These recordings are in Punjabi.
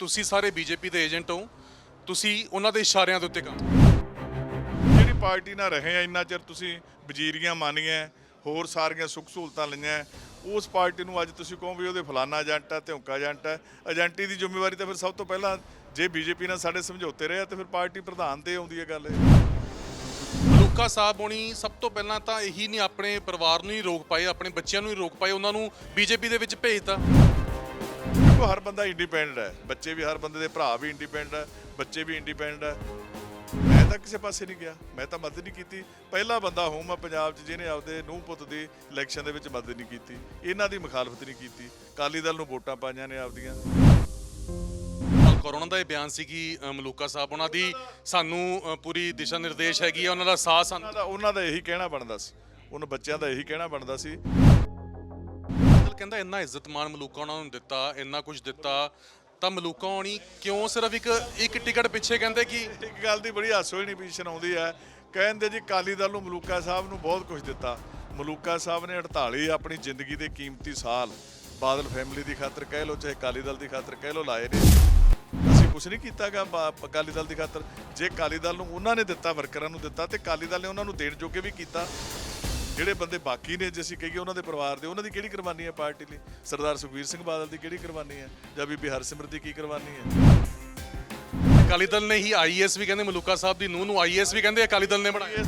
ਤੁਸੀਂ ਸਾਰੇ ਬੀਜੇਪੀ ਦੇ ਏਜੰਟ ਹੋ ਤੁਸੀਂ ਉਹਨਾਂ ਦੇ ਇਸ਼ਾਰਿਆਂ ਦੇ ਉੱਤੇ ਕੰਮ ਜਿਹੜੀ ਪਾਰਟੀ ਨਾਲ ਰਹੇ ਆ ਇੰਨਾ ਚਿਰ ਤੁਸੀਂ ਵਜ਼ੀਰੀਆਂ ਮਾਨੀਆਂ ਹੋਰ ਸਾਰੀਆਂ ਸੁੱਖ ਸਹੂਲਤਾਂ ਲਈਆਂ ਉਸ ਪਾਰਟੀ ਨੂੰ ਅੱਜ ਤੁਸੀਂ ਕਹੋ ਵੀ ਉਹਦੇ ਫਲਾਨਾ ਏਜੰਟ ਆ ਧੌਂਕਾ ਏਜੰਟ ਆ। ਏਜੰਟੀ ਦੀ ਜ਼ਿੰਮੇਵਾਰੀ ਤਾਂ ਫਿਰ ਸਭ ਤੋਂ ਪਹਿਲਾਂ ਜੇ ਬੀਜੇਪੀ ਨਾਲ ਸਾਡੇ ਸਮਝੌਤੇ ਰਹੇ ਆ ਤੇ ਫਿਰ ਪਾਰਟੀ ਪ੍ਰਧਾਨ ਤੇ ਆਉਂਦੀ ਹੈ ਗੱਲ। ਇਹ ਸਾਹਿਬ ਹੋਣੀ ਸਭ ਤੋਂ ਪਹਿਲਾਂ ਤਾਂ ਇਹੀ ਨਹੀਂ ਆਪਣੇ ਪਰਿਵਾਰ ਨੂੰ ਹੀ ਰੋਕ ਪਾਏ ਆਪਣੇ ਬੱਚਿਆਂ ਨੂੰ ਹੀ ਰੋਕ ਪਾਏ ਉਹਨਾਂ ਨੂੰ ਬੀਜੇਪੀ ਦੇ ਵਿੱਚ ਭੇਜਤਾ। ਦੇਖੋ ਹਰ ਬੰਦਾ ਇੰਡੀਪੈਂਡੈਂਟ ਹੈ। ਬੱਚੇ ਵੀ ਹਰ ਬੰਦੇ ਦੇ ਭਰਾ ਵੀ ਇੰਡੀਪੈਂਡੈਂਟ ਹੈ ਬੱਚੇ ਵੀ ਇੰਡੀਪੈਂਡੈਂਟ ਹੈ। ਮੈਂ ਤਾਂ ਕਿਸੇ ਪਾਸੇ ਨਹੀਂ ਗਿਆ। ਮੈਂ ਤਾਂ ਮਦਦ ਨਹੀਂ ਕੀਤੀ। ਪਹਿਲਾ ਬੰਦਾ ਹੂੰ ਮੈਂ ਪੰਜਾਬ 'ਚ ਜਿਹਨੇ ਆਪਦੇ ਨੂੰਹ ਪੁੱਤ ਦੀ ਇਲੈਕਸ਼ਨ ਦੇ ਵਿੱਚ ਮਦਦ ਨਹੀਂ ਕੀਤੀ। ਇਹਨਾਂ ਦੀ ਮੁਖਾਲਫਤ ਨਹੀਂ ਕੀਤੀ। ਅਕਾਲੀ ਦਲ ਨੂੰ ਵੋਟਾਂ ਪਾਈਆਂ ਨੇ ਆਪਦੀਆਂ। ਕਰੋਨਾ ਦਾ ਇਹ ਬਿਆਨ ਸੀ ਕਿ ਮਲੂਕਾ ਸਾਹਿਬ ਉਹਨਾਂ ਦੀ ਸਾਨੂੰ ਪੂਰੀ ਦਿਸ਼ਾ ਨਿਰਦੇਸ਼ ਹੈਗੀ ਆ। ਉਹਨਾਂ ਦਾ ਸਾਥ ਸਾਨੂੰ ਉਹਨਾਂ ਦਾ ਉਹਨਾਂ ਇਹੀ ਕਹਿਣਾ ਬਣਦਾ ਸੀ। ਉਹਨਾਂ ਬੱਚਿਆਂ ਦਾ ਇਹੀ ਕਹਿਣਾ ਬਣਦਾ ਸੀ। ਕਹਿੰਦਾ ਇੰਨਾ ਇੱਜ਼ਤਮਾਨ ਮਲੂਕਾ ਉਹਨਾਂ ਨੂੰ ਦਿੱਤਾ, ਇੰਨਾ ਕੁਝ ਦਿੱਤਾ। ਤਾਂ ਮਲੂਕਾ ਹੋਣੀ ਕਿਉਂ ਸਿਰਫ ਇੱਕ ਇੱਕ ਟਿਕਟ ਪਿੱਛੇ ਕਹਿੰਦੇ ਕਿ ਇੱਕ ਗੱਲ ਦੀ ਬੜੀ ਹਾਸੋ ਨਹੀਂ ਪੋਜੀਸ਼ਨ ਆਉਂਦੀ ਹੈ। ਕਹਿੰਦੇ ਜੀ ਅਕਾਲੀ ਦਲ ਨੂੰ ਮਲੂਕਾ ਸਾਹਿਬ ਨੂੰ ਬਹੁਤ ਕੁਝ ਦਿੱਤਾ। ਮਲੂਕਾ ਸਾਹਿਬ ਨੇ 48 ਆਪਣੀ ਜ਼ਿੰਦਗੀ ਦੇ ਕੀਮਤੀ ਸਾਲ ਬਾਦਲ ਫੈਮਿਲੀ ਦੀ ਖਾਤਰ ਕਹਿ ਲੋ ਚਾਹੇ ਅਕਾਲੀ ਦਲ ਦੀ ਖਾਤਰ ਕਹਿ ਲੋ ਲਾਏ ਨੇ। ਅਸੀਂ ਕੁਝ ਨਹੀਂ ਕੀਤਾਗਾ ਅਕਾਲੀ ਦਲ ਦੀ ਖਾਤਰ। ਜੇ ਅਕਾਲੀ ਦਲ ਨੂੰ ਉਹਨਾਂ ਨੇ ਦਿੱਤਾ, ਵਰਕਰਾਂ ਨੂੰ ਦਿੱਤਾ, ਤੇ ਅਕਾਲੀ ਦਲ ਨੇ ਉਹਨਾਂ ਨੂੰ ਦੇਣ ਜੋਗੇ ਵੀ ਕੀਤਾ। ਜਿਹੜੇ ਬੰਦੇ ਬਾਕੀ ਨੇ ਜੇ ਅਸੀਂ ਕਹੀਏ ਉਹਨਾਂ ਦੇ ਪਰਿਵਾਰ ਦੇ ਉਹਨਾਂ ਦੀ ਕਿਹੜੀ ਕੁਰਬਾਨੀ ਹੈ ਪਾਰਟੀ ਲਈ? ਸਰਦਾਰ ਸੁਖਵੀਰ ਸਿੰਘ ਬਾਦਲ ਦੀ ਕਿਹੜੀ ਕੁਰਬਾਨੀ ਹੈ? ਜਾਂ ਬੀਬੀ ਹਰਸਿਮਰਤ ਦੀ ਕੀ ਕੁਰਬਾਨੀ ਹੈ? ਅਕਾਲੀ ਦਲ ਨੇ ਹੀ ਆਈਐਸ ਵੀ ਕਹਿੰਦੇ ਮਲੂਕਾ ਸਾਹਿਬ ਦੀ ਨੂੰਹ ਨੂੰ ਆਈਐਸ ਵੀ ਕਹਿੰਦੇ ਅਕਾਲੀ ਦਲ ਨੇ ਬਣਾਇਆ।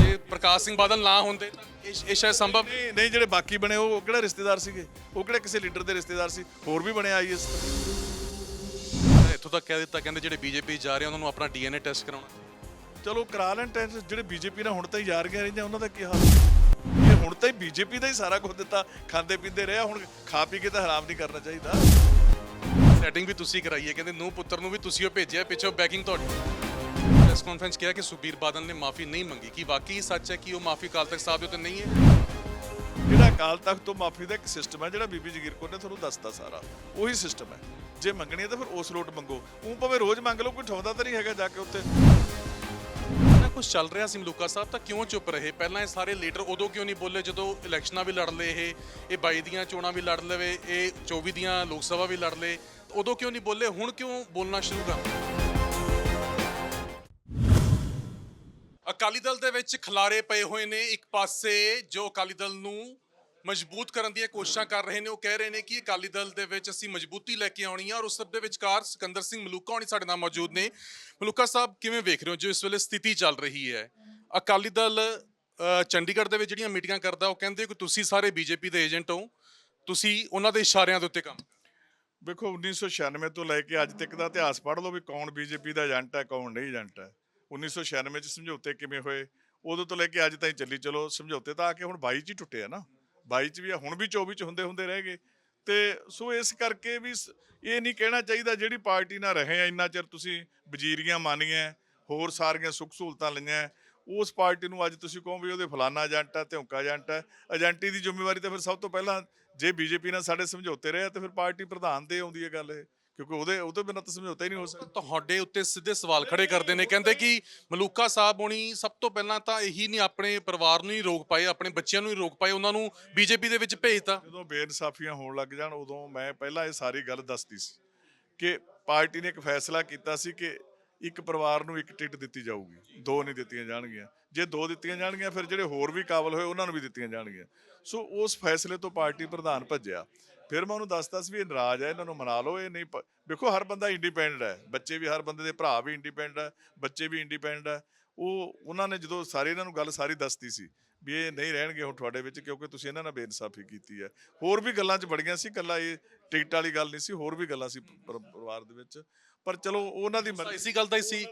ਜੇ ਪ੍ਰਕਾਸ਼ ਸਿੰਘ ਬਾਦਲ ਨਾ ਹੁੰਦੇ ਤਾਂ ਇਹ ਸ਼ਾਇਦ ਸੰਭਵ ਨਹੀਂ ਨਹੀਂ ਜਿਹੜੇ ਬਾਕੀ ਬਣੇ ਉਹ ਕਿਹੜਾ ਰਿਸ਼ਤੇਦਾਰ ਸੀਗੇ? ਉਹ ਕਿਹੜੇ ਕਿਸੇ ਲੀਡਰ ਦੇ ਰਿਸ਼ਤੇਦਾਰ ਸੀ? ਹੋਰ ਵੀ ਬਣੇ ਆਈਐਸ ਇੱਥੋਂ ਤੱਕ ਕਹਿ ਦਿੱਤਾ ਕਹਿੰਦੇ ਜਿਹੜੇ ਬੀਜੇਪੀ ਜਾ ਰਹੇ ਉਹਨਾਂ ਨੂੰ ਆਪਣਾ ਡੀਐਨਏ ਟੈਸਟ ਕਰਾਉਣਾ। ਚਲੋ ਕਰਾ ਲੈਣ ਟੈਸਟ ਜਿਹੜੇ ਬੀਜੇਪੀ ਨਾਲ ਹੁਣ ਤਾਂ ਹੀ ਯਾਰ ਗਏ ਰਹਿੰਦੇ ਉਹਨਾਂ ਦਾ ਕੀ ਹਾਲ? ਇਹ ਹੁਣ ਤਾਂ ਹੀ ਬੀਜੇਪੀ ਦਾ ਹੀ ਸਾਰਾ ਕੁਝ ਦਿੱਤਾ, ਖਾਂਦੇ ਪੀਂਦੇ ਰਿਹਾ, ਹੁਣ ਖਾ ਪੀ ਕੇ ਤਾਂ ਹਰਾਮ ਨਹੀਂ ਕਰਨਾ ਚਾਹੀਦਾ। ਸੈਟਿੰਗ ਵੀ ਤੁਸੀਂ ਕਰਾਈ ਹੈ ਕਹਿੰਦੇ ਨੂੰ ਪੁੱਤਰ ਨੂੰ ਵੀ ਤੁਸੀਂ ਉਹ ਭੇਜਿਆ ਪਿੱਛੋਂ ਬੈਕਿੰਗ ਤੁਹਾਡੀ। ਪ੍ਰੈਸ ਕਾਨਫਰੰਸ ਕਿਹਾ ਕਿ ਸੁਬੀਰ ਬਾਦਲ ਨੇ ਮਾਫੀ ਨਹੀਂ ਮੰਗੀ। ਕਿ ਵਾਕਈ ਸੱਚ ਹੈ ਕਿ ਉਹ ਮਾਫੀ ਕਾਲ ਤੱਕ ਸਾਹਿਬ ਦੇ ਉੱਤੇ ਨਹੀਂ ਹੈ? ਜਿਹੜਾ ਅਕਾਲ ਤਖਤ ਤੋਂ ਮਾਫੀ ਦਾ ਇੱਕ ਸਿਸਟਮ ਹੈ, ਜਿਹੜਾ ਬੀਬੀ ਜਗੀਰ ਕੌਰ ਨੇ ਤੁਹਾਨੂੰ ਦੱਸਤਾ ਸਾਰਾ, ਉਹੀ ਸਿਸਟਮ ਹੈ। ਜੇ ਮੰਗਣੀ ਹੈ ਤਾਂ ਫਿਰ ਉਸ ਲੋਟ ਮੰਗੋ। ਉਹ ਭਾਵੇਂ ਰੋਜ਼ ਮੰਗ ਲਓ, ਕੋਈ ਠਾਉਂਦਾ ਤਾਂ ਨਹੀਂ ਹੈਗਾ ਜਾ ਕੇ ਉੱਥੇ। ਕੁਝ ਚੱਲ ਰਿਹਾ ਸੀ ਮਲੂਕਾ ਸਾਹਿਬ, ਤਾਂ ਕਿਉਂ ਚੁੱਪ ਰਹੇ? ਪਹਿਲਾਂ ਇਹ ਸਾਰੇ ਲੀਡਰ ਉਦੋਂ ਕਿਉਂ ਨਹੀਂ ਬੋਲੇ ਜਦੋਂ ਇਲੈਕਸ਼ਨਾਂ ਵੀ ਲੜ ਲਏ ਇਹ? ਇਹ 22 ਦੀਆਂ ਚੋਣਾਂ ਵੀ ਲੜ ਲਵੇ, ਇਹ 24 ਦੀਆਂ ਲੋਕ ਸਭਾ ਵੀ ਲੜ ਲਏ। ਉਦੋਂ ਕਿਉਂ ਨਹੀਂ ਬੋਲੇ? ਹੁਣ ਕਿਉਂ ਬੋਲਣਾ ਸ਼ੁਰੂ ਕਰ ਅਕਾਲੀ ਦਲ ਦੇ ਵਿੱਚ ਖਲਾਰੇ ਪਏ ਹੋਏ ਨੇ ਇੱਕ ਪਾਸੇ, ਜੋ ਅਕਾਲੀ ਦਲ ਨੂੰ ਮਜ਼ਬੂਤ ਕਰਨ ਦੀਆਂ ਕੋਸ਼ਿਸ਼ਾਂ ਕਰ ਰਹੇ ਨੇ। ਉਹ ਕਹਿ ਰਹੇ ਨੇ ਕਿ ਅਕਾਲੀ ਦਲ ਦੇ ਵਿੱਚ ਅਸੀਂ ਮਜ਼ਬੂਤੀ ਲੈ ਕੇ ਆਉਣੀ ਆ ਔਰ ਉਸ ਸਭ ਦੇ ਵਿਚਕਾਰ ਸਿਕੰਦਰ ਸਿੰਘ ਮਲੂਕਾ ਹੋਣੀ ਸਾਡੇ ਨਾਲ ਮੌਜੂਦ ਨੇ। ਮਲੂਕਾ ਸਾਹਿਬ, ਕਿਵੇਂ ਵੇਖ ਰਹੇ ਹੋ? ਜੋ ਇਸ ਵੇਲੇ ਸਥਿਤੀ ਚੱਲ ਰਹੀ ਹੈ, ਅਕਾਲੀ ਦਲ ਚੰਡੀਗੜ੍ਹ ਦੇ ਵਿੱਚ ਜਿਹੜੀਆਂ ਮੀਟਿੰਗਾਂ ਕਰਦਾ, ਉਹ ਕਹਿੰਦੇ ਕਿ ਤੁਸੀਂ ਸਾਰੇ ਬੀਜੇਪੀ ਦੇ ਏਜੰਟ ਹੋ, ਤੁਸੀਂ ਉਹਨਾਂ ਦੇ ਇਸ਼ਾਰਿਆਂ ਦੇ ਉੱਤੇ ਕੰਮ ਵੇਖੋ 1996 ਤੋਂ ਲੈ ਕੇ ਅੱਜ ਤੱਕ ਦਾ ਇਤਿਹਾਸ ਪੜ੍ਹ ਲਓ ਵੀ ਕੌਣ ਬੀਜੇਪੀ ਦਾ ਏਜੰਟ ਹੈ, ਕੌਣ ਨਹੀਂ ਏਜੰਟ ਹੈ। 1996 ਚ ਸਮਝੌਤੇ ਕਿਵੇਂ ਹੋਏ, ਉਦੋਂ ਤੋਂ ਲੈ ਕੇ ਅੱਜ ਤਾਈਂ ਚੱਲੀ। ਚਲੋ, ਸਮਝੌਤੇ ਤਾਂ ਆ ਕੇ ਹੁਣ 22 ਚ ਹੀ ਟੁੱਟੇ ਆ ਨਾ। 22 ਚ ਵੀ ਆ, ਹੁਣ ਵੀ 24 ਚ ਹੁੰਦੇ ਹੁੰਦੇ ਰਹਿ ਗਏ। ਤੇ ਸੋ ਇਸ ਕਰਕੇ ਵੀ ਸ- ਇਹ ਨਹੀਂ ਕਹਿਣਾ ਚਾਹੀਦਾ ਜਿਹੜੀ ਪਾਰਟੀ ਨਾਲ ਰਹੇ ਆ ਇੰਨਾ ਚਿਰ ਤੁਸੀਂ ਵਜ਼ੀਰੀਆਂ ਮਾਨੀਆਂ ਹੋਰ ਸਾਰੀਆਂ ਸੁੱਖ ਸਹੂਲਤਾਂ ਲਈਆਂ ਉਸ ਪਾਰਟੀ ਨੂੰ ਅੱਜ ਤੁਸੀਂ ਕਹੋ ਵੀ ਉਹਦੇ ਫਲਾਨਾ ਏਜੰਟ ਆ ਧੌਂਕਾ ਏਜੰਟ ਆ ਏਜੰਟੀ ਦੀ ਜ਼ਿੰਮੇਵਾਰੀ ਤਾਂ ਫਿਰ ਸਭ ਤੋਂ ਪਹਿਲਾਂ ਜੇ ਬੀਜੇਪੀ ਨਾਲ ਸਾਡੇ ਸਮਝੌਤੇ ਰਹੇ ਆ ਤੇ ਫਿਰ ਪਾਰਟੀ ਪ੍ਰਧਾਨ ਦੇ ਆਉਂਦੀ ਹੈ ਗੱਲ ਇਹ। ਕਿਉਂਕਿ ਉਹਦੇ ਉਹ ਤੋਂ ਬਿਨਾਂ ਤਾਂ ਸਮਝੌਤਾ ਹੀ ਨਹੀਂ ਹੋ ਸਕਦਾ। ਤੁਹਾਡੇ ਉੱਤੇ ਸਿੱਧੇ ਸਵਾਲ ਖੜੇ ਕਰਦੇ ਨੇ। ਕਹਿੰਦੇ ਕਿ ਮਲੂਕਾ ਸਾਹਿਬ ਹੋਣੀ ਸਭ ਤੋਂ ਪਹਿਲਾਂ ਤਾਂ ਇਹੀ ਨਹੀਂ ਆਪਣੇ ਪਰਿਵਾਰ ਨੂੰ ਹੀ ਰੋਕ ਪਾਏ ਆਪਣੇ ਬੱਚਿਆਂ ਨੂੰ ਹੀ ਰੋਕ ਪਾਏ ਉਹਨਾਂ ਨੂੰ ਬੀਜੇਪੀ ਦੇ ਵਿੱਚ ਭੇਜਤਾ। ਜਦੋਂ ਬੇਇਨਸਾਫੀਆਂ ਹੋਣ ਲੱਗ ਜਾਣ ਉਦੋਂ ਮੈਂ ਪਹਿਲਾਂ ਇਹ ਸਾਰੀ ਗੱਲ ਦੱਸਦੀ ਸੀ ਕਿ ਪਾਰਟੀ ਨੇ ਇੱਕ ਫੈਸਲਾ ਕੀਤਾ ਸੀ ਕਿ ਇੱਕ ਪਰਿਵਾਰ ਨੂੰ ਇੱਕ ਟਿਕਟ ਦਿੱਤੀ ਜਾਊਗੀ। ਦੋ ਨਹੀਂ ਦਿੱਤੀਆਂ ਜਾਣਗੀਆਂ। ਜੇ ਦੋ ਦਿੱਤੀਆਂ ਜਾਣਗੀਆਂ, ਫਿਰ ਜਿਹੜੇ ਹੋਰ ਵੀ ਕਾਬਲ ਹੋਏ, ਉਹਨਾਂ ਨੂੰ ਵੀ ਦਿੱਤੀਆਂ ਜਾਣਗੀਆਂ। ਸੋ ਉਸ ਫੈਸਲੇ ਤੋਂ ਪਾਰਟੀ ਪ੍ਰਧਾਨ ਭੱਜਿਆ। ਫਿਰ ਮੈਂ ਉਹਨੂੰ ਦੱਸਦਾ ਸੀ ਵੀ ਇਹ ਨਾਰਾਜ਼ ਹੈ, ਇਹਨਾਂ ਨੂੰ ਮਨਾ ਲਓ, ਇਹ ਨਹੀਂ ਵੇਖੋ ਹਰ ਬੰਦਾ ਇੰਡੀਪੈਂਡੈਂਟ ਹੈ। ਬੱਚੇ ਵੀ ਹਰ ਬੰਦੇ ਦੇ ਭਰਾ ਵੀ ਇੰਡੀਪੈਂਡੈਂਟ ਹੈ, ਬੱਚੇ ਵੀ ਇੰਡੀਪੈਂਡੈਂਟ ਹੈ। ਉਹ, ਉਹਨਾਂ ਨੇ ਜਦੋਂ ਸਾਰੇ ਇਹਨਾਂ ਨੂੰ ਗੱਲ ਸਾਰੀ ਦੱਸਤੀ ਸੀ ਵੀ ਇਹ ਨਹੀਂ ਰਹਿਣਗੇ ਹੁਣ ਤੁਹਾਡੇ ਵਿੱਚ ਕਿਉਂਕਿ ਤੁਸੀਂ ਇਹਨਾਂ ਨਾਲ ਬੇਇਨਸਾਫੀ ਕੀਤੀ ਹੈ। ਹੋਰ ਵੀ ਗੱਲਾਂ 'ਚ ਬੜੀਆਂ ਸੀ ਕੱਲਾ ਇਹ ਟਿਕਟ ਵਾਲੀ ਗੱਲ ਨਹੀਂ ਸੀ, ਹੋਰ ਵੀ ਗੱਲਾਂ ਸੀ ਪਰਿਵਾਰ ਦੇ ਵਿੱਚ। ਪਰ ਚਲੋ ਉਹਨਾਂ ਦੀ ਮਰਜ਼ੀ। ਇਸੀ ਗੱਲ ਦਾ ਹੀ ਸੀ।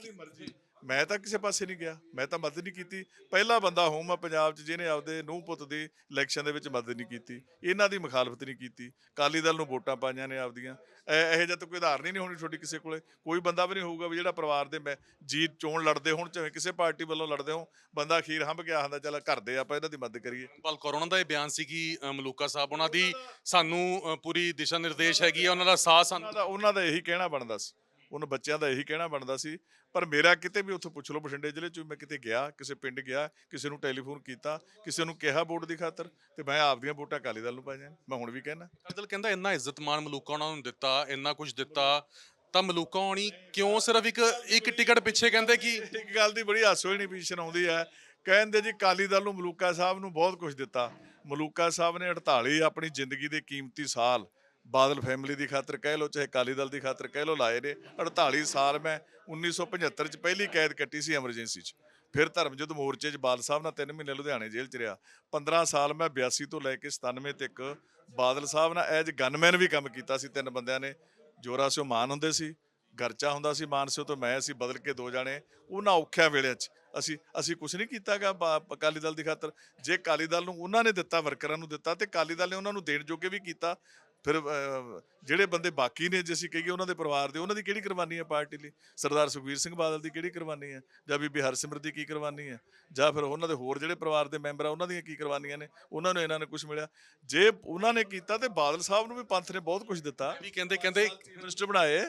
ਮੈਂ ਤਾਂ ਕਿਸੇ ਪਾਸੇ ਨਹੀਂ ਗਿਆ। ਮੈਂ ਤਾਂ ਮਦਦ ਨਹੀਂ ਕੀਤੀ। ਪਹਿਲਾ ਬੰਦਾ ਹੂੰ ਮੈਂ ਪੰਜਾਬ 'ਚ ਜਿਹਨੇ ਆਪਦੇ ਨੂੰਹ ਪੁੱਤ ਦੀ ਇਲੈਕਸ਼ਨ ਦੇ ਵਿੱਚ ਮਦਦ ਨਹੀਂ ਕੀਤੀ। ਇਹਨਾਂ ਦੀ ਮੁਖਾਲਫਤ ਨਹੀਂ ਕੀਤੀ। ਅਕਾਲੀ ਦਲ ਨੂੰ ਵੋਟਾਂ ਪਾਈਆਂ ਨੇ ਆਪਦੀਆਂ। ਇਹ ਜਿਹਾ ਤਾਂ ਕੋਈ ਉਦਾਹਰਨ ਹੀ ਨਹੀਂ ਹੋਣੀ ਤੁਹਾਡੀ ਕਿਸੇ ਕੋਲੇ। ਕੋਈ ਬੰਦਾ ਵੀ ਨਹੀਂ ਹੋਊਗਾ ਵੀ ਜਿਹੜਾ ਪਰਿਵਾਰ ਦੇ ਮੈਂ ਜੀ ਚੋਣ ਲੜਦੇ ਹੋਣ ਚਾਹੇ ਕਿਸੇ ਪਾਰਟੀ ਵੱਲੋਂ ਲੜਦੇ ਹੋ ਬੰਦਾ ਅਖੀਰ ਹੰਭ ਗਿਆ ਹੁੰਦਾ ਚੱਲ ਘਰ ਦੇ ਆਪਾਂ ਇਹਨਾਂ ਦੀ ਮਦਦ ਕਰੀਏ। ਪਲ ਕਰੋਨਾ ਦਾ ਇਹ ਬਿਆਨ ਸੀ ਕਿ ਮਲੂਕਾ ਸਾਹਿਬ ਉਹਨਾਂ ਦੀ ਸਾਨੂੰ ਪੂਰੀ ਦਿਸ਼ਾ ਨਿਰਦੇਸ਼ ਹੈਗੀ ਆ ਉਹਨਾਂ ਦਾ ਸਾਥ ਸਾਨੂੰ ਉਹਨਾਂ ਦਾ ਇਹੀ ਕਹਿਣਾ ਬਣਦਾ ਸੀ। ਉਹਨਾਂ ਬੱਚਿਆਂ ਦਾ ਇਹੀ ਕਹਿਣਾ ਬਣਦਾ ਸੀ ਪਰ ਮੇਰਾ ਕਿਤੇ ਵੀ ਉੱਥੋਂ ਪੁੱਛ ਲਓ ਬਠਿੰਡੇ ਜ਼ਿਲ੍ਹੇ 'ਚ ਮੈਂ ਕਿਤੇ ਗਿਆ ਕਿਸੇ ਪਿੰਡ ਗਿਆ ਕਿਸੇ ਨੂੰ ਟੈਲੀਫੋਨ ਕੀਤਾ ਕਿਸੇ ਨੂੰ ਕਿਹਾ ਵੋਟ ਦੀ ਖਾਤਰ ਤੇ ਮੈਂ ਆਪਦੀਆਂ ਵੋਟਾਂ ਅਕਾਲੀ ਦਲ ਨੂੰ ਪਾਈਆਂ ਮੈਂ ਹੁਣ ਵੀ ਕਹਿਣਾ। ਅਕਾਲੀ ਕਹਿੰਦਾ ਇੰਨਾ ਇੱਜ਼ਤਮਾਨ ਮਲੂਕਾ ਉਹਨਾਂ ਨੂੰ ਦਿੱਤਾ ਇੰਨਾ ਕੁਝ ਦਿੱਤਾ ਤਾਂ ਮਲੂਕਾ ਹੋਣੀ ਕਿਉਂ ਸਿਰਫ ਇੱਕ ਇੱਕ ਟਿਕਟ ਪਿੱਛੇ ਕਹਿੰਦੇ ਕਿ ਇੱਕ ਗੱਲ ਦੀ ਬੜੀ ਹਾਸੋ ਨਹੀਂ ਪੋਜੀਸ਼ਨ ਆਉਂਦੀ ਹੈ। ਕਹਿੰਦੇ ਜੀ ਅਕਾਲੀ ਦਲ ਨੂੰ ਮਲੂਕਾ ਸਾਹਿਬ ਨੂੰ ਬਹੁਤ ਕੁਝ ਦਿੱਤਾ। ਮਲੂਕਾ ਸਾਹਿਬ ਨੇ 48 ਆਪਣੀ ਜ਼ਿੰਦਗੀ ਦੇ ਕੀਮਤੀ ਸਾਲ ਬਾਦਲ ਫੈਮਿਲੀ ਦੀ ਖਾਤਰ ਕਹਿ ਲਓ, ਚਾਹੇ ਅਕਾਲੀ ਦਲ ਦੀ ਖਾਤਰ ਕਹਿ ਲਓ, ਲਾਏ ਨੇ। 48 ਸਾਲ ਮੈਂ 1975 ਚ ਪਹਿਲੀ ਕੈਦ ਕੱਟੀ ਸੀ ਐਮਰਜੈਂਸੀ ਚ। ਫਿਰ ਧਰਮਯੁੱਧ ਮੋਰਚੇ 'ਚ ਬਾਦਲ ਸਾਹਿਬ ਨਾਲ 3 ਮਹੀਨੇ ਲੁਧਿਆਣੇ ਜੇਲ੍ਹ 'ਚ ਰਿਹਾ। 15 ਸਾਲ ਮੈਂ 82 ਤੋਂ ਲੈ ਕੇ 97 ਤੱਕ ਬਾਦਲ ਸਾਹਿਬ ਨਾਲ ਐਜ ਗਨਮੈਨ ਵੀ ਕੰਮ ਕੀਤਾ ਸੀ ਤਿੰਨ ਬੰਦਿਆਂ ਨੇ। ਜੋਰਾ ਸਿਓ ਮਾਨ ਹੁੰਦੇ ਸੀ, ਗਰਚਾ ਹੁੰਦਾ ਸੀ ਮਾਨ ਸਿਓ ਤੋਂ ਮੈਂ, ਅਸੀਂ ਬਦਲ ਕੇ ਦੋ ਜਾਣੇ ਉਹਨਾਂ ਔਖਿਆਂ ਵੇਲੇ 'ਚ। ਅਸੀਂ ਅਸੀਂ ਕੁਝ ਨਹੀਂ ਕੀਤਾਗਾ ਅਕਾਲੀ ਦਲ ਦੀ ਖਾਤਰ। ਜੇ ਅਕਾਲੀ ਦਲ ਨੂੰ ਉਹਨਾਂ ਨੇ ਦਿੱਤਾ, ਵਰਕਰਾਂ ਨੂੰ ਦਿੱਤਾ ਤੇ ਅਕਾਲੀ ਦਲ ਨੇ ਉਹਨਾਂ ਨੂੰ ਦੇਣ ਜੋਗੇ ਵੀ ਕੀਤਾ। ਫਿਰ ਜਿਹੜੇ ਬੰਦੇ ਬਾਕੀ ਨੇ ਜੇ ਅਸੀਂ ਕਹੀਏ ਉਹਨਾਂ ਦੇ ਪਰਿਵਾਰ ਦੇ ਉਹਨਾਂ ਦੀ ਕਿਹੜੀ ਕੁਰਬਾਨੀ ਹੈ ਪਾਰਟੀ ਲਈ? ਸਰਦਾਰ ਸੁਖਬੀਰ ਸਿੰਘ ਬਾਦਲ ਦੀ ਕਿਹੜੀ ਕੁਰਬਾਨੀ ਹੈ? ਜਾਂ ਬੀਬੀ ਹਰਸਿਮਰਤ ਦੀ ਕੀ ਕੁਰਬਾਨੀ ਹੈ? ਜਾਂ ਫਿਰ ਉਹਨਾਂ ਦੇ ਹੋਰ ਜਿਹੜੇ ਪਰਿਵਾਰ ਦੇ ਮੈਂਬਰ ਆ ਉਹਨਾਂ ਦੀਆਂ ਕੀ ਕੁਰਬਾਨੀਆਂ ਨੇ? ਉਹਨਾਂ ਨੂੰ ਇਹਨਾਂ ਨੇ ਕੁਝ ਮਿਲਿਆ। ਜੇ ਉਹਨਾਂ ਨੇ ਕੀਤਾ ਤੇ ਬਾਦਲ ਸਾਹਿਬ ਨੂੰ ਵੀ ਪੰਥ ਨੇ ਬਹੁਤ ਕੁਝ ਦਿੱਤਾ। ਵੀ ਕਹਿੰਦੇ ਕਹਿੰਦੇ ਮਿਨਿਸਟਰ ਬਣਾਏ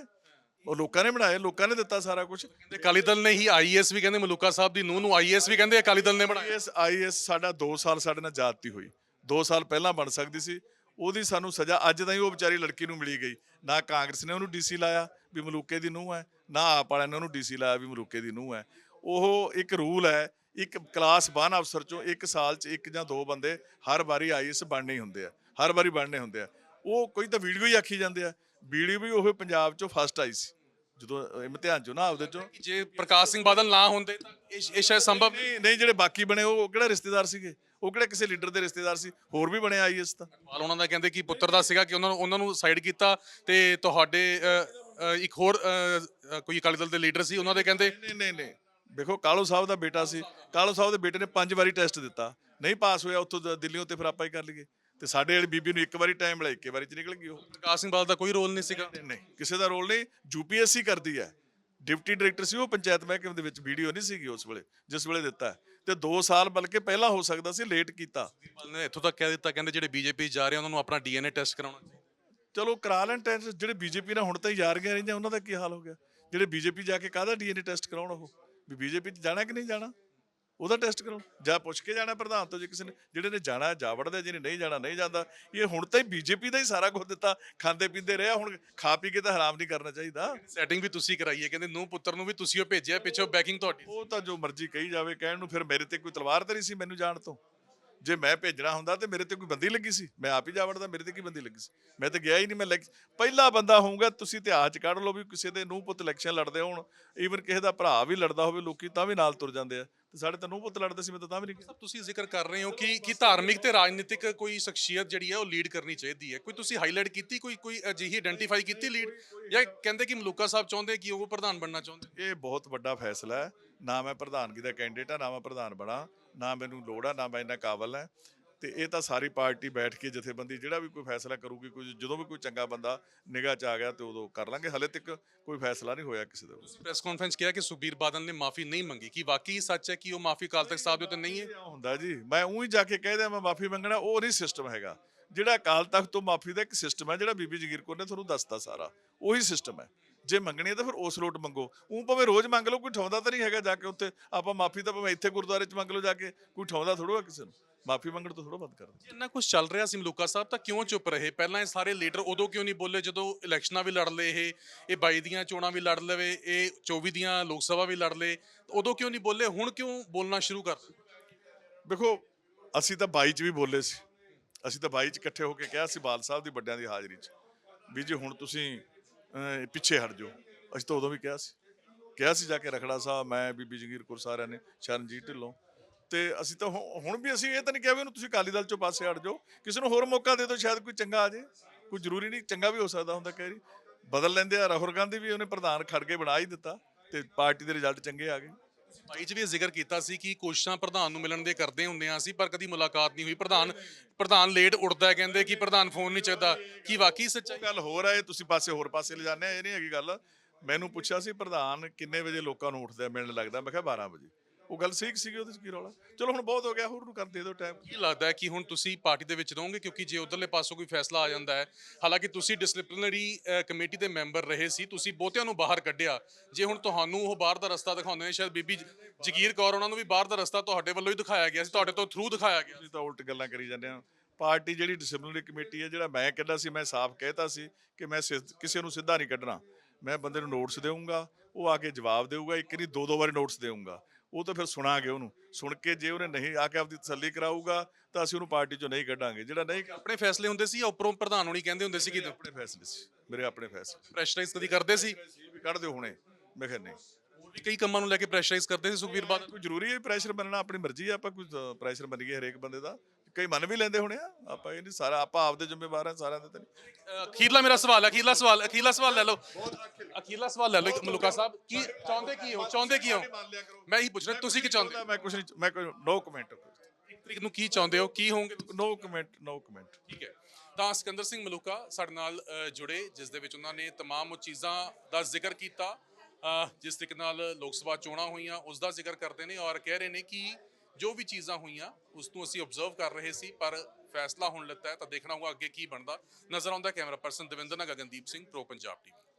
ਉਹ ਲੋਕਾਂ ਨੇ ਬਣਾਏ ਲੋਕਾਂ ਨੇ ਦਿੱਤਾ ਸਾਰਾ ਕੁਝ ਕਹਿੰਦੇ ਅਕਾਲੀ ਦਲ ਨੇ ਹੀ ਆਈਐਸ ਵੀ ਕਹਿੰਦੇ ਮਲੂਕਾ ਸਾਹਿਬ ਦੀ ਨੂੰਹ ਨੂੰ ਆਈਐਸ ਵੀ ਕਹਿੰਦੇ ਅਕਾਲੀ ਦਲ ਨੇ ਬਣਾਇਆ। ਆਈਐਸ ਸਾਡਾ 2 ਸਾਲ ਸਾਡੇ ਨਾਲ ਜਾਤੀ ਹੋਈ। 2 ਸਾਲ ਪਹਿਲਾਂ ਬਣ ਸਕਦੀ ਸੀ ਉਹਦੀ ਸਾਨੂੰ ਸਜ਼ਾ, ਅੱਜ ਤਾਈਂ ਉਹ ਵਿਚਾਰੀ ਲੜਕੀ ਨੂੰ ਮਿਲੀ ਗਈ। ਨਾ ਕਾਂਗਰਸ ਨੇ ਉਹਨੂੰ ਡੀਸੀ ਲਾਇਆ ਵੀ ਮਲੂਕੇ ਦੀ ਨੂੰਹ ਹੈ, ਨਾ ਆਪ ਵਾਲਿਆਂ ਨੇ ਉਹਨੂੰ ਡੀਸੀ ਲਾਇਆ ਵੀ ਮਲੂਕੇ ਦੀ ਨੂੰਹ ਹੈ। ਉਹ ਇੱਕ ਰੂਲ ਹੈ, ਇੱਕ ਕਲਾਸ 1 ਅਫਸਰ ਚੋਂ ਇੱਕ ਸਾਲ 'ਚ ਇੱਕ ਜਾਂ ਦੋ ਬੰਦੇ ਹਰ ਵਾਰੀ ਆਈਐਸ ਬਣਨੇ ਹੀ ਹੁੰਦੇ ਆ, ਹਰ ਵਾਰੀ ਬਣਨੇ ਹੁੰਦੇ ਆ। ਉਹ ਕੋਈ ਤਾਂ ਵੀਡੀਓ ਹੀ ਆਖੀ ਜਾਂਦੇ ਆ। ਵੀਡੀਓ ਵੀ ਉਹ ਪੰਜਾਬ 'ਚੋਂ ਫਸਟ ਆਈ ਸੀ। ਜਦੋਂ ਇਮਤਿਹਾਨ 'ਚੋਂ ਨਾ ਆਪਦੇ 'ਚੋਂ। ਕਿ ਜੇ ਪ੍ਰਕਾਸ਼ ਸਿੰਘ ਬਾਦਲ ਨਾ ਹੁੰਦੇ ਤਾਂ ਇਹ ਇਹ ਸ਼ਾਇਦ ਸੰਭਵ ਨਹੀਂ ਨਹੀਂ ਨਹੀਂ ਜਿਹੜੇ ਬਾਕੀ ਬਣੇ ਉਹ ਕਿਹੜਾ ਰਿਸ਼ਤੇਦਾਰ ਸੀਗੇ? ਉਹ ਕਿਹੜਾ ਕਿਸੇ ਲੀਡਰ ਦੇ ਰਿਸ਼ਤੇਦਾਰ ਸੀ? ਹੋਰ ਵੀ ਬਣੇ ਆਈਐਸ ਤਾਂ। ਸਵਾਲ ਉਹਨਾਂ ਦਾ ਕਹਿੰਦੇ ਕਿ ਪੁੱਤਰ ਦਾ ਸੀਗਾ ਕਿ ਉਹਨਾਂ ਨੂੰ ਉਹਨਾਂ ਨੂੰ ਸਾਈਡ ਕੀਤਾ ਤੇ ਤੁਹਾਡੇ ਅ, ਅ, ਇੱਕ ਹੋਰ ਅ, ਅ, ਕੋਈ ਅਕਾਲੀ ਦਲ ਦੇ ਲੀਡਰ ਸੀ ਉਹਨਾਂ ਦੇ ਕਹਿੰਦੇ ਨਹੀਂ ਨਹੀਂ ਨਹੀਂ ਦੇਖੋ ਕਾਲੋ ਸਾਹਿਬ ਦਾ ਬੇਟਾ ਸੀ। ਕਾਲੋ ਸਾਹਿਬ ਦੇ ਬੇਟੇ ਨੇ ਪੰਜ ਵਾਰੀ ਟੈਸਟ ਦਿੱਤਾ। ਨਹੀਂ ਪਾਸ ਹੋਇਆ ਉੱਥੋਂ ਦ- ਦਿੱਲੀੋਂ ਤੇ ਫਿਰ ਆਪਾਂ ਹੀ ਕਰ ਲਈਏ। ਤੇ ਸਾਡੇ ਵਾਲੀ ਬੀਬੀ ਨੂੰ ਇੱਕ ਵਾਰੀ ਟਾਈਮ ਮਿਲਿਆ ਇੱਕੇ ਵਾਰੀ ਚ ਨਿਕਲ ਗਈ ਉਹ। ਪ੍ਰਕਾਸ਼ ਸਿੰਘ ਬਾਦਲ ਦਾ ਕੋਈ ਰੋਲ ਨਹੀਂ ਸੀਗਾ। ਨਹੀਂ, ਕਿਸੇ ਦਾ ਰੋਲ ਨਹੀਂ। ਯੂਪੀਐਸਸੀ ਕਰਦੀ ਹੈ। ਡਿਪਟੀ ਡਾਇਰੈਕਟਰ ਸੀ ਉਹ ਪੰਚਾਇਤ ਮਹਿਕਮੇ ਦੇ ਵਿੱਚ ਵੀਡੀਓ ਨਹੀਂ ਸੀਗੀ ਉਸ ਵੇਲੇ ਜਿਸ ਵੇਲੇ ਦਿੱਤਾ ਹੈ। ਤੇ 2 ਸਾਲ ਬਲਕਿ ਪਹਿਲਾਂ ਹੋ ਸਕਦਾ ਸੀ ਲੇਟ ਕੀਤਾ। ਨੇ ਇੱਥੋਂ ਤੱਕ ਕਹਿ ਦਿੱਤਾ ਕਹਿੰਦੇ ਜਿਹੜੇ ਬੀਜੇਪੀ ਜਾ ਰਹੇ ਉਹਨਾਂ ਨੂੰ ਆਪਣਾ ਡੀਐਨਏ ਟੈਸਟ ਕਰਾਉਣਾ ਚਾਹੀਦਾ। ਚਲੋ ਕਰਾ ਲੈਣ ਟੈਸਟ ਜਿਹੜੇ ਬੀਜੇਪੀ ਨਾਲ ਹੁਣ ਤਾਂ ਯਾਰ ਗਏ ਰਹਿੰਦੇ ਉਹਨਾਂ ਦਾ ਕੀ ਹਾਲ ਹੋ ਗਿਆ? ਜਿਹੜੇ ਬੀਜੇਪੀ ਜਾ ਕੇ ਕਾਹਦਾ ਡੀਐਨਏ ਟੈਸਟ ਕਰਾਉਣ ਉਹ? ਵੀ ਬੀਜੇਪੀ ਚ ਜਾਣਾ ਕਿ ਨਹੀਂ ਜਾਣਾ? ਉਹਦਾ ਟੈਸਟ ਕਰਾਉਣ। ਜਾਂ ਪੁੱਛ ਕੇ ਜਾਣਾ ਪ੍ਰਧਾਨ ਤੋਂ ਜੇ ਕਿਸੇ ਨੇ ਜਿਹੜੇ ਨੇ ਜਾਣਾ ਜਾ ਵੜਦਾ ਜਿਹਨੇ ਨਹੀਂ ਜਾਣਾ ਨਹੀਂ ਜਾਂਦਾ ਇਹ ਹੁਣ ਤਾਂ ਹੀ ਬੀਜੇਪੀ ਦਾ ਹੀ ਸਾਰਾ ਕੁਝ ਦਿੱਤਾ ਖਾਂਦੇ ਪੀਂਦੇ ਰਿਹਾ ਹੁਣ ਖਾ ਪੀ ਕੇ ਤਾਂ ਹਰਾਮ ਨਹੀਂ ਕਰਨਾ ਚਾਹੀਦਾ। ਸੈਟਿੰਗ ਵੀ ਤੁਸੀਂ ਕਰਾਈ ਹੈ ਕਹਿੰਦੇ ਨੂੰ ਪੁੱਤਰ ਨੂੰ ਵੀ ਤੁਸੀਂ ਉਹ ਭੇਜਿਆ ਪਿੱਛੋਂ ਬੈਕਿੰਗ ਤੁਹਾਡੀ ਉਹ ਤਾਂ ਜੋ ਮਰਜ਼ੀ ਕਹੀ ਜਾਵੇ ਕਹਿਣ ਨੂੰ ਫਿਰ ਮੇਰੇ ਤੇ ਕੋਈ ਤਲਵਾਰ ਤਾਂ ਨਹੀਂ ਸੀ ਮੈਨੂੰ ਜਾਣ ਤੋਂ। ਜੇ ਮੈਂ ਭੇਜਣਾ ਹੁੰਦਾ ਤੇ ਮੇਰੇ ਤੇ ਕੋਈ ਬੰਦੀ ਲੱਗੀ ਸੀ। ਮੈਂ ਆਪ ਹੀ ਜਾ ਵੜਦਾ ਮੇਰੇ ਤੇ ਕੀ ਬੰਦੀ ਲੱਗੀ ਸੀ? ਮੈਂ ਤਾਂ ਗਿਆ ਹੀ ਨਹੀਂ ਮੈਂ ਪਹਿਲਾ ਬੰਦਾ ਹੋਊਗਾ ਤੁਸੀਂ ਇਤਿਹਾਸ ਚ ਕੱਢ ਲਓ ਵੀ ਕਿਸੇ ਦੇ ਨੂੰਹ ਪੁੱਤ ਇਲੈਕਸ਼ਨ ਲੜਦੇ ਹੋਣ ਈਵਨ ਕਿਸੇ ਦਾ ਭਰਾ ਵੀ ਲੜਦਾ ਹੋਵੇ ਲੋਕੀ ਤਾਂ ਵੀ ਨਾਲ ਤੁਰ ਜਾਂਦੇ ਆ। ਤੇ ਸਾਡੇ ਤਾਂ ਨੂੰਹ ਪੁੱਤ ਲੜਦੇ ਸੀ ਮੈਂ ਤਾਂ ਤਾਂ ਵੀ ਨਹੀਂ ਸਭ ਤੁਸੀਂ ਜ਼ਿਕਰ ਕਰ ਰਹੇ ਹੋ ਕਿ ਕਿ ਧਾਰਮਿਕ ਤੇ ਰਾਜਨੀਤਿਕ ਕੋਈ ਸ਼ਖਸੀਅਤ ਜਿਹੜੀ ਹੈ ਉਹ ਲੀਡ ਕਰਨੀ ਚਾਹੀਦੀ ਹੈ। ਕੋਈ ਤੁਸੀਂ ਹਾਈਲਾਈਟ ਕੀਤੀ ਕੋਈ ਕੋਈ ਅਜਿਹੀ ਆਇਡੈਂਟੀਫਾਈ ਕੀਤੀ ਲੀਡ ਜਾਂ ਕਹਿੰਦੇ ਕਿ ਮਲੂਕਾ ਸਾਹਿਬ ਚਾਹੁੰਦੇ ਕਿ ਉਹ ਪ੍ਰਧਾਨ ਬਣਨਾ ਚਾਹੁੰਦੇ? ਇਹ ਬਹੁਤ ਵੱਡਾ ਫੈਸਲਾ ਹੈ। ਨਾ ਮੈਂ ਪ੍ਰਧਾਨਗੀ ਦਾ ਕੈਂਡੀਡੇਟ ਆ ਨਾ ਮੈਂ ਪ੍ਰਧਾਨ ਬਣਾ। ਨਾ ਮੈਨੂੰ ਲੋੜ ਆ ਨਾ ਮੈਂ ਇੰਨਾ ਕਾਬਲ ਹੈ। ਤੇ ਇਹ ਤਾਂ ਸਾਰੀ ਪਾਰਟੀ ਬੈਠ ਕੇ ਜਥੇਬੰਦੀ ਜਿਹੜਾ ਵੀ ਕੋਈ ਫੈਸਲਾ ਕਰੂਗੀ ਕੋਈ ਜਦੋਂ ਵੀ ਕੋਈ ਚੰਗਾ ਬੰਦਾ ਨਿਗਾਹ ਚ ਆ ਗਿਆ ਤੇ ਉਦੋਂ ਕਰ ਲਾਂਗੇ। ਹਲੇ ਤੱਕ ਕੋਈ ਫੈਸਲਾ ਨਹੀਂ ਹੋਇਆ ਕਿਸੇ ਦਾ ਪ੍ਰੈਸ ਕਾਨਫਰੰਸ ਕਿਹਾ ਕਿ ਸੁਖਬੀਰ ਬਾਦਲ ਨੇ ਮਾਫੀ ਨਹੀਂ ਮੰਗੀ। ਕਿ ਵਾਕਈ ਸੱਚ ਹੈ ਕਿ ਉਹ ਮਾਫੀ ਅਕਾਲ ਤਖਤ ਸਾਹਿਬ ਦੇ ਉੱਤੇ ਨਹੀਂ ਹੈ? ਹੁੰਦਾ ਜੀ। ਮੈਂ ਉਹੀ ਜਾ ਕੇ ਕਹਿ ਦਿਆਂ ਮੈਂ ਮਾਫੀ ਮੰਗਣਾ ਉਹ ਨਹੀਂ ਸਿਸਟਮ ਹੈਗਾ। ਜਿਹੜਾ ਅਕਾਲ ਤਖਤ ਤੋਂ ਮਾਫੀ ਦਾ ਇੱਕ ਸਿਸਟਮ ਹੈ ਜਿਹੜਾ ਬੀਬੀ ਜਗੀਰ ਕੌਰ ਨੇ ਤੁਹਾਨੂੰ ਦੱਸਤਾ ਸਾਰਾ ਉਹੀ ਸਿਸਟਮ ਹੈ। ਜੇ ਮੰਗਣੀ ਹੈ ਤਾਂ ਫਿਰ ਉਸ ਲੋਟ ਮੰਗੋ। ਉਹ ਭਾਵੇਂ ਰੋਜ਼ ਮੰਗ ਲਓ ਕੋਈ ਠਾਉਂਦਾ ਤਾਂ ਨਹੀਂ ਹੈਗਾ ਜਾ ਕੇ ਉੱਥੇ। ਆਪਾਂ ਮਾਫੀ ਤਾਂ ਭਾਵੇਂ ਇੱਥੇ ਗੁਰਦੁਆਰੇ 'ਚ ਮੰਗ ਲਓ ਜਾ ਕੇ ਕੋਈ ਠਾਉਂਦਾ ਥੋੜ੍ਹਾ ਕਿਸੇ ਨੂੰ। ਮਾਫੀ ਮੰਗਣ ਤੋਂ ਥੋੜਾ ਬੰਦ ਕਰ ਦਿਓ। ਇੰਨਾ ਕੁਝ ਚੱਲ ਰਿਹਾ ਸੀ ਮਲੂਕਾ ਸਾਹਿਬ ਤਾਂ ਕਿਉਂ ਚੁੱਪ ਰਹੇ? ਪਹਿਲਾਂ ਇਹ ਸਾਰੇ ਲੀਡਰ ਉਦੋਂ ਕਿਉਂ ਨਹੀਂ ਬੋਲੇ? ਜਦੋਂ ਇਲੈਕਸ਼ਨਾਂ ਵੀ ਲੜ ਲਏ ਇਹ ਇਹ 22 ਦੀਆਂ ਚੋਣਾਂ ਵੀ ਲੜ ਲਵੇ ਇਹ 24 ਦੀਆਂ ਲੋਕ ਸਭਾ ਵੀ ਲੜ ਲਏ ਉਦੋਂ ਕਿਉਂ ਨਹੀਂ ਬੋਲੇ? ਹੁਣ ਕਿਉਂ ਬੋਲਣਾ ਸ਼ੁਰੂ ਕਰ ਦਿੱਤਾ? ਦੇਖੋ ਅਸੀਂ ਤਾਂ 22 ਚ ਵੀ ਬੋਲੇ ਸੀ। ਅਸੀਂ ਤਾਂ 22 ਚ ਇਕੱਠੇ ਹੋ ਕੇ ਕਿਹਾ ਸੀ ਬਾਲ ਸਾਹਿਬ ਦੀ ਵੱਡਿਆਂ ਦੀ ਹਾਜ਼ਰੀ ਚ ਵੀ ਜੇ ਹੁਣ ਤੁਸੀਂ ਅਹ, ਪਿੱਛੇ ਹਟ ਜਾਓ। ਅਸੀਂ ਤਾਂ ਉਦੋਂ ਵੀ ਕਿਹਾ ਸੀ। ਕਿਹਾ ਸੀ ਜਾ ਕੇ ਰਖੜਾ ਸਾਹਿਬ ਮੈਂ ਬੀਬੀ ਜੰਗੀਰ ਕੌਰ ਸਾਰਿਆਂ ਨੇ ਸ਼ਰਨਜੀਤ ਢਿੱਲੋਂ ਤੇ ਅਸੀਂ ਤਾਂ ਹੁਣ ਵੀ ਅਸੀਂ ਇਹ ਤਾਂ ਨਹੀਂ ਕਿਹਾ ਵੀ ਉਹਨੂੰ ਤੁਸੀਂ ਅਕਾਲੀ ਦਲ ਚੋਂ ਪਾਸੇ ਹਟ ਜਾਓ। ਕਿਸੇ ਨੂੰ ਹੋਰ ਮੌਕਾ ਦੇ ਦਿਓ ਸ਼ਾਇਦ ਕੋਈ ਚੰਗਾ ਆ ਜੇ। ਕੋਈ ਜ਼ਰੂਰੀ ਨਹੀਂ ਚੰਗਾ ਵੀ ਹੋ ਸਕਦਾ ਹੁੰਦਾ ਕਹਿ ਰਹੀ। ਬਦਲ ਲੈਂਦੇ ਆ ਰਾਹੁਲ ਗਾਂਧੀ ਵੀ ਉਹਨੇ ਪ੍ਰਧਾਨ ਖੜ ਕੇ ਬਣਾ ਹੀ ਦਿੱਤਾ ਤੇ ਪਾਰਟੀ ਦੇ ਰਿਜ਼ਲਟ ਚੰਗੇ ਆ ਗਏ। ਭਾਈ ਜੀ ਵੀ ਜ਼ਿਕਰ ਕੀਤਾ ਸੀ ਕਿ ਕੋਸ਼ਿਸ਼ਾਂ ਪ੍ਰਧਾਨ ਨੂੰ ਮਿਲਣ ਦੇ ਕਰਦੇ ਹੁੰਦੇ ਆ ਅਸੀਂ ਪਰ ਕਦੀ ਮੁਲਾਕਾਤ ਨਹੀਂ ਹੋਈ। ਪ੍ਰਧਾਨ ਪ੍ਰਧਾਨ ਲੇਟ ਉੱਠਦਾ ਕਹਿੰਦੇ ਕਿ ਪ੍ਰਧਾਨ ਫੋਨ ਨਹੀਂ ਚੱਕਦਾ। ਕੀ ਵਾਕਈ ਸੱਚਾਈ? ਗੱਲ ਹੋਰ ਹੈ ਇਹ ਤੁਸੀਂ ਪਾਸੇ ਹੋਰ ਪਾਸੇ ਲੈ ਜਾਂਦੇ ਆ ਇਹ ਨਹੀਂ ਹੈਗੀ ਗੱਲ। ਮੈਨੂੰ ਪੁੱਛਿਆ ਸੀ ਪ੍ਰਧਾਨ ਕਿੰਨੇ ਵਜੇ ਲੋਕਾਂ ਨੂੰ ਉੱਠਦੇ ਆ ਮਿਲਣ ਲੱਗਦਾ ਮੈਂ ਕਿਹਾ 12 ਵਜੇ। ਉਹ ਗੱਲ ਸਹੀ ਸੀਗੀ ਉਹਦੇ ਚ ਕੀ ਰੌਲਾ? ਚਲੋ ਹੁਣ ਬਹੁਤ ਹੋ ਗਿਆ ਹੋਰ ਨੂੰ ਕਰ ਦੇ ਦਿਓ ਟਾਈਮ ਕੀ ਲੱਗਦਾ ਹੈ ਕਿ ਹੁਣ ਤੁਸੀਂ ਪਾਰਟੀ ਦੇ ਵਿੱਚ ਰਹੋਗੇ? ਕਿਉਂਕਿ ਜੇ ਉਧਰਲੇ ਪਾਸੋਂ ਕੋਈ ਫੈਸਲਾ ਆ ਜਾਂਦਾ ਹੈ ਹਾਲਾਂਕਿ ਤੁਸੀਂ ਡਿਸਪਲਿਨਰੀ ਕਮੇਟੀ ਦੇ ਮੈਂਬਰ ਰਹੇ ਸੀ ਤੁਸੀਂ ਬਹੁਤਿਆਂ ਨੂੰ ਬਾਹਰ ਕੱਢਿਆ। ਜੇ ਹੁਣ ਤੁਹਾਨੂੰ ਉਹ ਬਾਹਰ ਦਾ ਰਸਤਾ ਦਿਖਾਉਂਦੇ ਨੇ ਸ਼ਾਇਦ ਬੀਬੀ ਜਗੀਰ ਕੌਰ ਉਹਨਾਂ ਨੂੰ ਵੀ ਬਾਹਰ ਦਾ ਰਸਤਾ ਤੁਹਾਡੇ ਵੱਲੋਂ ਹੀ ਦਿਖਾਇਆ ਗਿਆ ਸੀ ਤੁਹਾਡੇ ਤੋਂ ਥਰੂ ਦਿਖਾਇਆ ਗਿਆ ਤੁਸੀਂ ਤਾਂ ਉਲਟ ਗੱਲਾਂ ਕਰੀ ਜਾਂਦੇ ਆ ਪਾਰਟੀ ਜਿਹੜੀ ਡਿਸਪਲਿਨਰੀ ਕਮੇਟੀ ਹੈ ਜਿਹੜਾ ਮੈਂ ਕਹਿੰਦਾ ਸੀ ਮੈਂ ਸਾਫ਼ ਕਹਿਤਾ ਸੀ ਕਿ ਮੈਂ ਕਿਸੇ ਨੂੰ ਸਿੱਧਾ ਨਹੀਂ ਕੱਢਣਾ। ਮੈਂ ਬੰਦੇ ਨੂੰ ਨੋਟਿਸ ਦੇਵਾਂਗਾ ਉਹ ਆ ਕੇ ਜਵਾਬ ਦੇਊਗਾ ਇੱਕ ਨਹੀਂ ਦੋ ਦੋ ਵਾਰੀ ਨੋਟਿਸ ਦੇਵਾਂਗਾ ਉਹ ਤਾਂ ਫਿਰ ਸੁਣਾਂਗੇ ਉਹਨੂੰ। ਸੁਣ ਕੇ ਜੇ ਉਹਨੇ ਨਹੀਂ ਆ ਕੇ ਆਪਦੀ ਤਸੱਲੀ ਕਰਾਊਗਾ ਤਾਂ ਅਸੀਂ ਉਹਨੂੰ ਪਾਰਟੀ ਚੋਂ ਨਹੀਂ ਕੱਢਾਂਗੇ। ਜਿਹੜਾ ਨਹੀਂ ਆਪਣੇ ਫੈਸਲੇ ਹੁੰਦੇ ਸੀ ਜਾਂ ਉੱਪਰੋਂ ਪ੍ਰਧਾਨ ਹੋਣੀ ਕਹਿੰਦੇ ਹੁੰਦੇ ਸੀ ਕਿ ਆਪਣੇ ਫੈਸਲੇ ਸੀ। ਮੇਰੇ ਆਪਣੇ ਫੈਸਲੇ ਪ੍ਰੈਸ਼ਰਾਈਜ਼ ਕਦੀ ਕਰਦੇ ਸੀ? ਵੀ ਕੱਢ ਦਿਓ ਹੁਣੇ। ਮੈਂ ਕਿਹਾ ਨਹੀਂ। ਹੋਰ ਵੀ ਕਈ ਕੰਮਾਂ ਨੂੰ ਲੈ ਕੇ ਪ੍ਰੈਸ਼ਰਾਈਜ਼ ਕਰਦੇ ਸੀ ਸੁਖਬੀਰ ਬਾਦਲ? ਕੋਈ ਜ਼ਰੂਰੀ ਹੈ ਪ੍ਰੈਸ਼ਰ ਮੰਨਣਾ ਆਪਣੀ ਮਰਜ਼ੀ ਹੈ। ਆਪਾਂ ਕੋਈ ਪ੍ਰੈਸ਼ਰ ਮੰਨ ਗਏ ਹਰੇਕ ਬੰਦੇ ਦਾ। ਕਈ ਮੰਨ ਵੀ ਲੈਂਦੇ ਹੋਣੇ ਆ ਆਪਾਂ ਇਹ ਨਹੀਂ ਸਾਰਾ ਆਪਾਂ ਆਪਦੇ ਜ਼ਿੰਮੇਵਾਰ ਆ ਸਾਰਿਆਂ ਦੇ ਤਾਂ ਨਹੀਂ ਅ, ਅਖੀਰਲਾ ਮੇਰਾ ਸਵਾਲ ਹੈ ਅਖੀਰਲਾ ਸਵਾਲ ਅਖੀਰਲਾ ਸਵਾਲ ਲੈ ਲਓ ਅਖੀਰਲਾ ਸਵਾਲ ਲੈ ਲਓ ਇੱਕ ਮਲੂਕਾ ਸਾਹਿਬ ਕੀ ਚਾਹੁੰਦੇ ਕੀ ਹੋ ਚਾਹੁੰਦੇ ਕੀ ਹੋ ਮੈਂ ਇਹੀ ਪੁੱਛਣਾ ਤੁਸੀਂ ਕੀ ਚਾਹੁੰਦੇ ਹੋ ਮੈਂ ਕੁਝ ਨਹੀਂ ਮੈਂ ਕੋਈ ਨੋ ਕਮੈਂਟ ਇੱਕ ਤਰੀਕ ਨੂੰ ਕੀ ਚਾਹੁੰਦੇ ਹੋ ਕੀ ਹੋਵੋਗੇ ਨੋ ਕਮੈਂਟ ਨੋ ਕਮੈਂਟ ਠੀਕ ਹੈ ਤਾਂ ਸਿਕੰਦਰ ਸਿੰਘ ਮਲੂਕਾ ਸਾਡੇ ਨਾਲ ਅ, ਜੁੜੇ ਜਿਸ ਦੇ ਵਿੱਚ ਉਹਨਾਂ ਨੇ तमाम ਉਹ ਚੀਜ਼ਾਂ ਦਾ ਜ਼ਿਕਰ ਕੀਤਾ ਅ, ਜਿਸ ਤਰੀਕੇ ਨਾਲ ਲੋਕ ਸਭਾ ਚੋਣਾਂ ਹੋਈਆਂ ਉਸ ਦਾ ਜ਼ਿਕਰ ਕਰਦੇ ਨੇ ਔਰ ਕਹਿ ਰਹੇ ਨੇ ਕਿ ਜੋ ਵੀ ਚੀਜ਼ਾਂ ਹੋਈਆਂ, ਉਸ ਨੂੰ ਅਸੀਂ ਆਬਜ਼ਰਵ ਕਰ ਰਹੇ ਸੀ, ਪਰ ਫੈਸਲਾ ਹੁਣ ਲਿੱਤਾ ਹੈ ਤਾਂ ਦੇਖਣਾ ਹੋਊਗਾ ਅੱਗੇ ਕੀ ਬਣਦਾ। ਨਜ਼ਰ ਆਉਂਦਾ ਕੈਮਰਾ ਪਰਸਨ ਦਵਿੰਦਰ ਨਾਲ ਗਗਨਦੀਪ ਸਿੰਘ, ਪ੍ਰੋ ਪੰਜਾਬ ਟੀਵੀ।